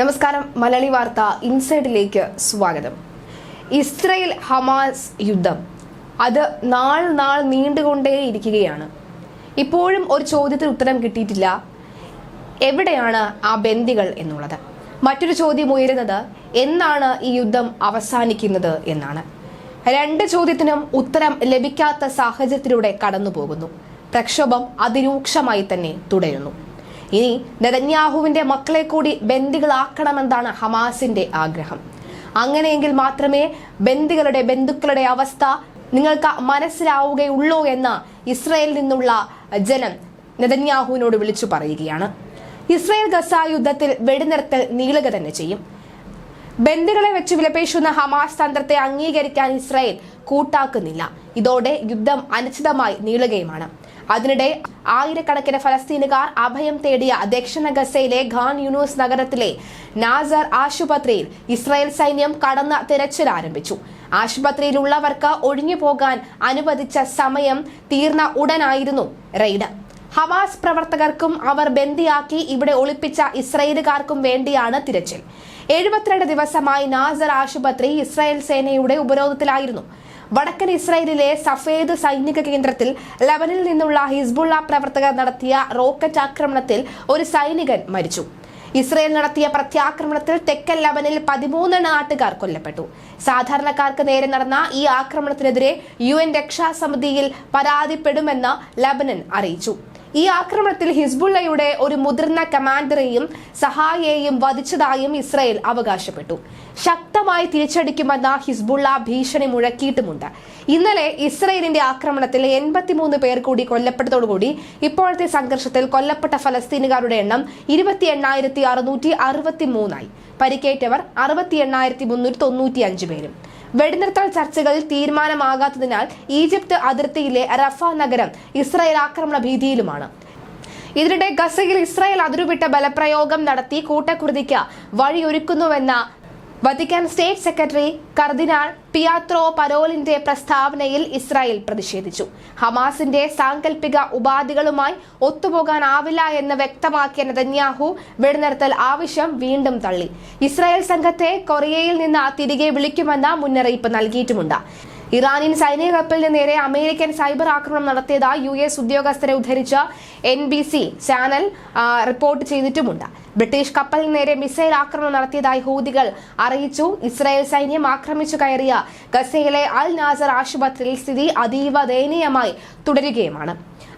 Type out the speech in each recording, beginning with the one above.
നമസ്കാരം മലയാളി വാർത്ത ഇൻസൈഡിലേക്ക് സ്വാഗതം. ഇസ്രയേൽ ഹമാസ് യുദ്ധം. അത് നാൾ നാൾ നീണ്ടുകൊണ്ടേയിരിക്കുകയാണ് ഇപ്പോഴും ഒരു ചോദ്യത്തിന് ഉത്തരം കിട്ടിയിട്ടില്ല. എവിടെയാണ് ആ ബന്ദികൾ എന്നുള്ളത്? മറ്റൊരു ചോദ്യം ഉയരുന്നത് എന്നാണ് ഈ യുദ്ധം അവസാനിക്കുന്നത് എന്നാണ്. രണ്ട് ചോദ്യത്തിനും ഉത്തരം ലഭിക്കാത്ത സാഹചര്യത്തിലൂടെ കടന്നു പോകുന്നു പ്രക്ഷോഭം അതിരൂക്ഷമായി തന്നെ തുടരുന്നു. ഇനി നെതന്യാഹുവിന്റെ മക്കളെ കൂടി ബന്ദികളാക്കണമെന്നാണ് ഹമാസിന്റെ ആഗ്രഹം. അങ്ങനെയെങ്കിൽ മാത്രമേ ബന്ദികളുടെ ബന്ധുക്കളുടെ അവസ്ഥ നിങ്ങൾക്ക് മനസ്സിലാവുകയുള്ളൂ എന്ന് ഇസ്രയേലിൽ നിന്നുള്ള ജനം നെതന്യാഹുവിനോട് വിളിച്ചു പറയുകയാണ്. ഇസ്രയേൽ ഗസ യുദ്ധത്തിൽ വെടിനിർത്തൽ നീളുക തന്നെ ചെയ്യും. ബന്ദികളെ വെച്ച് വിലപേശുന്ന ഹമാസ് തന്ത്രത്തെ അംഗീകരിക്കാൻ ഇസ്രായേൽ കൂട്ടാക്കുന്നില്ല. ഇതോടെ യുദ്ധം അനിശ്ചിതമായി നീളുകയുമാണ്. അതിനിടെ ആയിരക്കണക്കിന് ഫലസ്തീനുകാർ അഭയം തേടിയ ദക്ഷിണ ഗസയിലെ ഖാൻ യുനൂസ് നഗരത്തിലെ നാസർ ആശുപത്രിയിൽ ഇസ്രായേൽ സൈന്യം കടന്ന തിരച്ചിൽ ആരംഭിച്ചു. ആശുപത്രിയിലുള്ളവർക്ക് ഒഴിഞ്ഞു പോകാൻ അനുവദിച്ച സമയം തീർന്ന ഉടനായിരുന്നു റെയ്ഡ്. ഹവാസ് പ്രവർത്തകർക്കും അവർ ബന്ദിയാക്കി ഇവിടെ ഒളിപ്പിച്ച ഇസ്രയേലുകാർക്കും വേണ്ടിയാണ് തിരച്ചിൽ. എഴുപത്തിരണ്ട് ദിവസമായി നാസർ ആശുപത്രി ഇസ്രായേൽ സേനയുടെ ഉപരോധത്തിലായിരുന്നു. വടക്കൻ ഇസ്രായേലിലെ സഫേദ് സൈനിക കേന്ദ്രത്തിൽ ലബനിൽ നിന്നുള്ള ഹിസ്ബുള്ള പ്രവർത്തകർ നടത്തിയ റോക്കറ്റ് ആക്രമണത്തിൽ ഒരു സൈനികൻ മരിച്ചു. ഇസ്രയേൽ നടത്തിയ പ്രത്യാക്രമണത്തിൽ തെക്കൻ ലബനിൽ പതിമൂന്ന് നാട്ടുകാർ കൊല്ലപ്പെട്ടു. സാധാരണക്കാർക്ക് നേരെ നടന്ന ഈ ആക്രമണത്തിനെതിരെ യു എൻ രക്ഷാസമിതിയിൽ പരാതിപ്പെടുമെന്ന് ലബനൻ അറിയിച്ചു. ഈ ആക്രമണത്തിൽ ഹിസ്ബുള്ളയുടെ ഒരു മുതിർന്ന കമാൻഡറെയും സഹായിയെയും വധിച്ചതായും ഇസ്രയേൽ അവകാശപ്പെട്ടു. ശക്തമായി തിരിച്ചടിക്കുമെന്ന ഹിസ്ബുള്ള ഭീഷണി മുഴക്കിയിട്ടുമുണ്ട്. ഇന്നലെ ഇസ്രയേലിന്റെ ആക്രമണത്തിൽ എൺപത്തിമൂന്ന് പേർ കൂടി കൊല്ലപ്പെട്ടതോടുകൂടി ഇപ്പോഴത്തെ സംഘർഷത്തിൽ കൊല്ലപ്പെട്ട ഫലസ്തീനുകാരുടെ എണ്ണം ഇരുപത്തി എണ്ണായിരത്തി അറുന്നൂറ്റി അറുപത്തി മൂന്നായി പരിക്കേറ്റവർ അറുപത്തി എണ്ണായിരത്തി മുന്നൂറ്റി തൊണ്ണൂറ്റി അഞ്ച് പേരും. വെടിനിർത്തൽ ചർച്ചകളിൽ തീരുമാനമാകാത്തതിനാൽ ഈജിപ്ത് അതിർത്തിയിലെ റഫ നഗരം ഇസ്രായേൽ ആക്രമണ ഭീതിയിലുമാണ്. ഇതിനിടെ ഗസയിൽ ഇസ്രായേൽ അതിരുവിട്ട ബലപ്രയോഗം നടത്തി കൂട്ടക്കുരുതിക്ക് വഴിയൊരുക്കുന്നുവെന്ന Vatican state secretary cardinal Pietro പരോലിന്റെ പ്രസ്താവനയിൽ ഇസ്രായേൽ പ്രതിഷേധിച്ചു. ഹമാസിന്റെ സാങ്കല്പിക ഉപാധികളുമായി ഒത്തുപോകാനാവില്ല എന്ന് വ്യക്തമാക്കിയ നെതന്യാഹു വെടിനിർത്തൽ ആവശ്യം വീണ്ടും തള്ളി. ഇസ്രായേൽ സംഘത്തെ കൊറിയയിൽ നിന്ന് തിരികെ വിളിക്കുമെന്ന മുന്നറിയിപ്പ് നൽകിയിട്ടുമുണ്ട്. ഇറാനിയൻ സൈനിക കപ്പലിന് നേരെ അമേരിക്കൻ സൈബർ ആക്രമണം നടത്തിയതായി യു എസ് ഉദ്യോഗസ്ഥരെ ഉദ്ധരിച്ച N B C channel report ചെയ്തിട്ടുമുണ്ട്. British കപ്പലിന് നേരെ മിസൈൽ ആക്രമണം നടത്തിയതായി ഹൂതികൾ അറിയിച്ചു. ഇസ്രായേൽ സൈന്യം ആക്രമിച്ചു കയറിയ ഗസയിലെ അൽ നാസർ ആശുപത്രിയിൽ സ്ഥിതി അതീവ ദയനീയമായി തുടരുകയുമാണ്.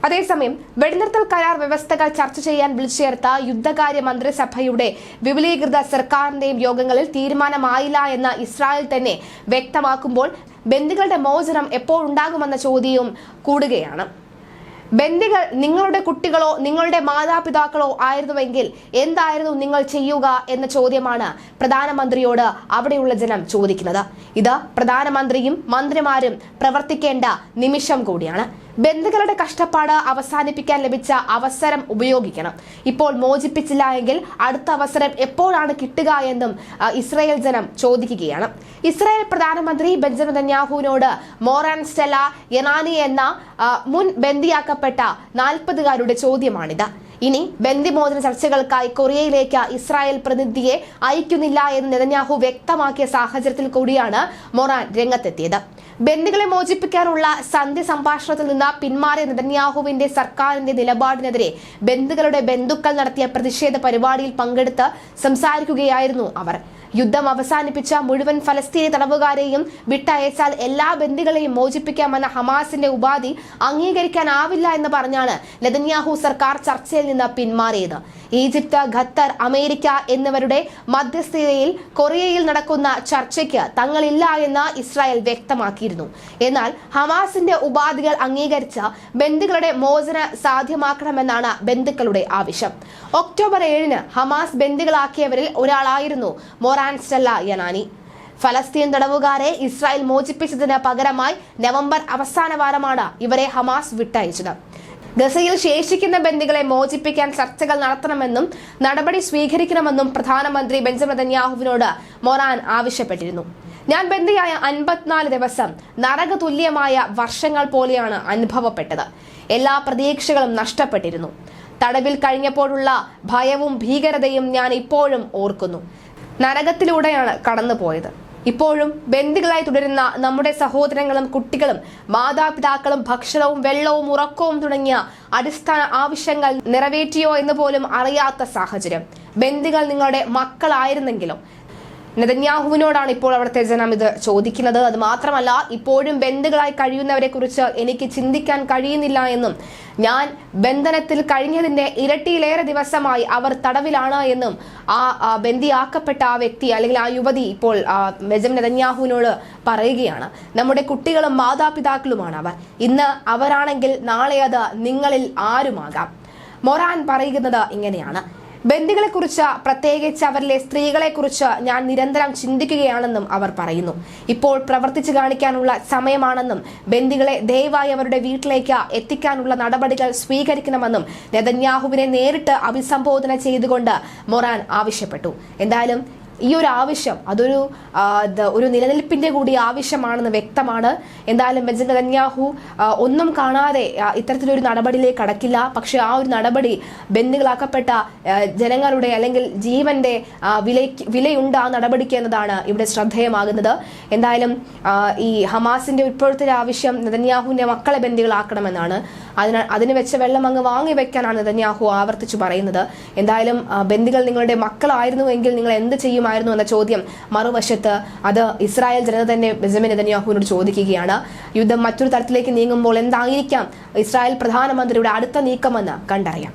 അതേസമയം വെടിനിർത്തൽ കരാർ വ്യവസ്ഥകൾ ചർച്ച ചെയ്യാൻ വിളിച്ചു ചേർത്ത യുദ്ധകാര്യ മന്ത്രിസഭയുടെ വിപുലീകൃത സർക്കാരിന്റെയും യോഗങ്ങളിൽ തീരുമാനമായില്ല എന്ന് ഇസ്രായേൽ തന്നെ വ്യക്തമാക്കുമ്പോൾ ബന്ദികളുടെ മോചനം എപ്പോൾ ഉണ്ടാകുമെന്ന ചോദ്യവും കൂടുകയാണ്. ബന്ദികൾ നിങ്ങളുടെ കുട്ടികളോ നിങ്ങളുടെ മാതാപിതാക്കളോ ആയിരുന്നുവെങ്കിൽ എന്തായിരുന്നു നിങ്ങൾ ചെയ്യുക എന്ന ചോദ്യമാണ് പ്രധാനമന്ത്രിയോട് അവിടെയുള്ള ജനം ചോദിക്കുന്നത്. ഇത് പ്രധാനമന്ത്രിയും മന്ത്രിമാരും പ്രവർത്തിക്കേണ്ട നിമിഷം കൂടിയാണ്. ബന്ധുക്കളുടെ കഷ്ടപ്പാട് അവസാനിപ്പിക്കാൻ ലഭിച്ച അവസരം ഉപയോഗിക്കണം. ഇപ്പോൾ മോചിപ്പിച്ചില്ല എങ്കിൽ അടുത്ത അവസരം എപ്പോഴാണ് കിട്ടുക എന്നും ഇസ്രായേൽ ജനം ചോദിക്കുകയാണ്. ഇസ്രായേൽ പ്രധാനമന്ത്രി ബെഞ്ചമിൻ നന്യാഹുവിനോട് മോറാൻ സ്റ്റെല യനാനി എന്ന മുൻ ബന്ദിയാക്കപ്പെട്ട നാൽപ്പതുകാരുടെ ചോദ്യമാണിത്. ഇനി ബന്ദിമോചന ചർച്ചകൾക്കായി കൊറിയയിലേക്ക് ഇസ്രായേൽ പ്രതിനിധിയെ അയക്കുന്നില്ല എന്ന് നെതന്യാഹു വ്യക്തമാക്കിയ സാഹചര്യത്തിൽ കൂടിയാണ് മൊറാൻ രംഗത്തെത്തിയത്. ബന്ദികളെ മോചിപ്പിക്കാനുള്ള സന്ധി സംഭാഷണത്തിൽ നിന്ന് പിന്മാറിയ നെതന്യാഹുവിന്റെ സർക്കാരിന്റെ നിലപാടിനെതിരെ ബന്ധുക്കളുടെ ബന്ധുക്കൾ നടത്തിയ പ്രതിഷേധ പരിപാടിയിൽ പങ്കെടുത്ത് സംസാരിക്കുകയായിരുന്നു അവർ. യുദ്ധം അവസാനിപ്പിച്ച മുഴുവൻ ഫലസ്തീനി തടവുകാരെയും വിട്ടയച്ചാൽ എല്ലാ ബന്ദികളെയും മോചിപ്പിക്കാമെന്ന ഹമാസിന്റെ ഉപാധി അംഗീകരിക്കാനാവില്ല എന്ന് പറഞ്ഞാണ് നെതന്യാഹു സർക്കാർ ചർച്ചയിൽ നിന്ന് പിന്മാറിയത്. ഈജിപ്ത് ഖത്തർ അമേരിക്ക എന്നിവരുടെ മധ്യസ്ഥതയിൽ കൊറിയയിൽ നടക്കുന്ന ചർച്ചയ്ക്ക് തങ്ങളില്ല എന്ന് ഇസ്രായേൽ വ്യക്തമാക്കിയിരുന്നു എന്നാൽ ഹമാസിന്റെ ഉപാധികൾ അംഗീകരിച്ച ബന്ധുക്കളുടെ മോചന സാധ്യമാക്കണമെന്നാണ് ബന്ധുക്കളുടെ ആവശ്യം. ഒക്ടോബർ ഏഴിന് ഹമാസ് ബന്ധുക്കളാക്കിയവരിൽ ഒരാളായിരുന്നു മൊറാൻ സ്റ്റെല്ല യനാനി. ഫലസ്തീൻ തടവുകാരെ ഇസ്രായേൽ മോചിപ്പിച്ചതിന് പകരമായി നവംബർ അവസാന വാരമാണ് ഇവരെ ഹമാസ് വിട്ടയച്ചത്. ഗസയിൽ ശേഷിക്കുന്ന ബന്ദികളെ മോചിപ്പിക്കാൻ ചർച്ചകൾ നടത്തണമെന്നും നടപടി സ്വീകരിക്കണമെന്നും പ്രധാനമന്ത്രി ബെഞ്ചമിൻ നെതന്യാഹുവിനോട് മൊറാൻ ആവശ്യപ്പെട്ടിരുന്നു. ഞാൻ ബന്ധിയായ അൻപത്തിനാല് ദിവസം നരകതുല്യമായ വർഷങ്ങൾ പോലെയാണ് അനുഭവപ്പെട്ടത്. എല്ലാ പ്രതീക്ഷകളും നഷ്ടപ്പെട്ടിരുന്നു. തടവിൽ കഴിഞ്ഞപ്പോഴുള്ള ഭയവും ഭീകരതയും ഞാൻ ഇപ്പോഴും ഓർക്കുന്നു. നരകത്തിലൂടെയാണ് കടന്നുപോയത്. ഇപ്പോഴും ബന്ദികളായി തുടരുന്ന നമ്മുടെ സഹോദരങ്ങളും കുട്ടികളും മാതാപിതാക്കളും ഭക്ഷണവും വെള്ളവും ഉറക്കവും തുടങ്ങിയ അടിസ്ഥാന ആവശ്യങ്ങൾ നിറവേറ്റിയോ എന്ന് പോലും അറിയാത്ത സാഹചര്യം. ബന്ദികൾ നിങ്ങളുടെ മക്കളായിരുന്നെങ്കിലും നെതന്യാഹുവിനോടാണ് ഇപ്പോൾ അവിടുത്തെ ജനം ഇത് ചോദിക്കുന്നത്. അത് മാത്രമല്ല ഇപ്പോഴും ബന്ധുക്കളായി കഴിയുന്നവരെ കുറിച്ച് എനിക്ക് ചിന്തിക്കാൻ കഴിയുന്നില്ല എന്നും ഞാൻ ബന്ധനത്തിൽ കഴിഞ്ഞതിന്റെ ഇരട്ടിയിലേറെ ദിവസമായി അവർ തടവിലാണ് എന്നും ആ ബന്ദിയാക്കപ്പെട്ട ആ വ്യക്തി അല്ലെങ്കിൽ ആ യുവതി ഇപ്പോൾ മെജം നെതന്യാഹുവിനോട് പറയുകയാണ്. നമ്മുടെ കുട്ടികളും മാതാപിതാക്കളുമാണ് അവർ. ഇന്ന് അവരാണെങ്കിൽ നാളെ അത് നിങ്ങളിൽ ആരുമാകാം? മൊറാൻ പറയുന്നത് ഇങ്ങനെയാണ്. ബന്ദികളെക്കുറിച്ച് പ്രത്യേകിച്ച് അവരിലെ സ്ത്രീകളെക്കുറിച്ച് ഞാൻ നിരന്തരം ചിന്തിക്കുകയാണെന്നും അവർ പറയുന്നു. ഇപ്പോൾ പ്രവർത്തിച്ചു കാണിക്കാനുള്ള സമയമാണെന്നും ബന്ദികളെ ദയവായി അവരുടെ വീട്ടിലേക്ക് എത്തിക്കാനുള്ള നടപടികൾ സ്വീകരിക്കണമെന്നും നെതന്യാഹുവിനെ നേരിട്ട് അഭിസംബോധന ചെയ്തുകൊണ്ട് മൊറാൻ ആവശ്യപ്പെട്ടു. എന്തായാലും ഈ ഒരു ആവശ്യം അതൊരു ഒരു നിലനിൽപ്പിന്റെ കൂടി ആവശ്യമാണെന്ന് വ്യക്തമാണ്. എന്തായാലും ബെഞ്ചമിൻ നെതന്യാഹു ഒന്നും കാണാതെ ഇത്തരത്തിലൊരു നടപടിയിലേക്ക് കടക്കില്ല. പക്ഷെ ആ ഒരു നടപടി ബന്ദികളാക്കപ്പെട്ട ജനങ്ങളുടെ അല്ലെങ്കിൽ ജീവന്റെ വില വിലയുണ്ട് ആ നടപടിക്ക് എന്നതാണ് ഇവിടെ ശ്രദ്ധേയമാകുന്നത്. എന്തായാലും ഈ ഹമാസിന്റെ ഇപ്പോഴത്തെ ആവശ്യം നെതന്യാഹുവിന്റെ മക്കളെ ബന്ദികളാക്കണമെന്നാണ്. അതിന് അതിന് വെച്ച വെള്ളം അങ്ങ് വാങ്ങി വെക്കാനാണ് നെതന്യാഹു ആവർത്തിച്ചു പറയുന്നത്. എന്തായാലും ബന്ദികൾ നിങ്ങളുടെ മക്കളായിരുന്നുവെങ്കിൽ നിങ്ങൾ എന്ത് ചെയ്യുമായിരുന്നു എന്ന ചോദ്യം മറുവശത്ത് അത് ഇസ്രായേൽ ജനത തന്നെ ബെഞ്ചമിൻ നെതന്യാഹുവിനോട് ചോദിക്കുകയാണ്. യുദ്ധം മറ്റൊരു തരത്തിലേക്ക് നീങ്ങുമ്പോൾ എന്തായിരിക്കാം ഇസ്രായേൽ പ്രധാനമന്ത്രിയുടെ അടുത്ത നീക്കമെന്ന് കണ്ടറിയാം.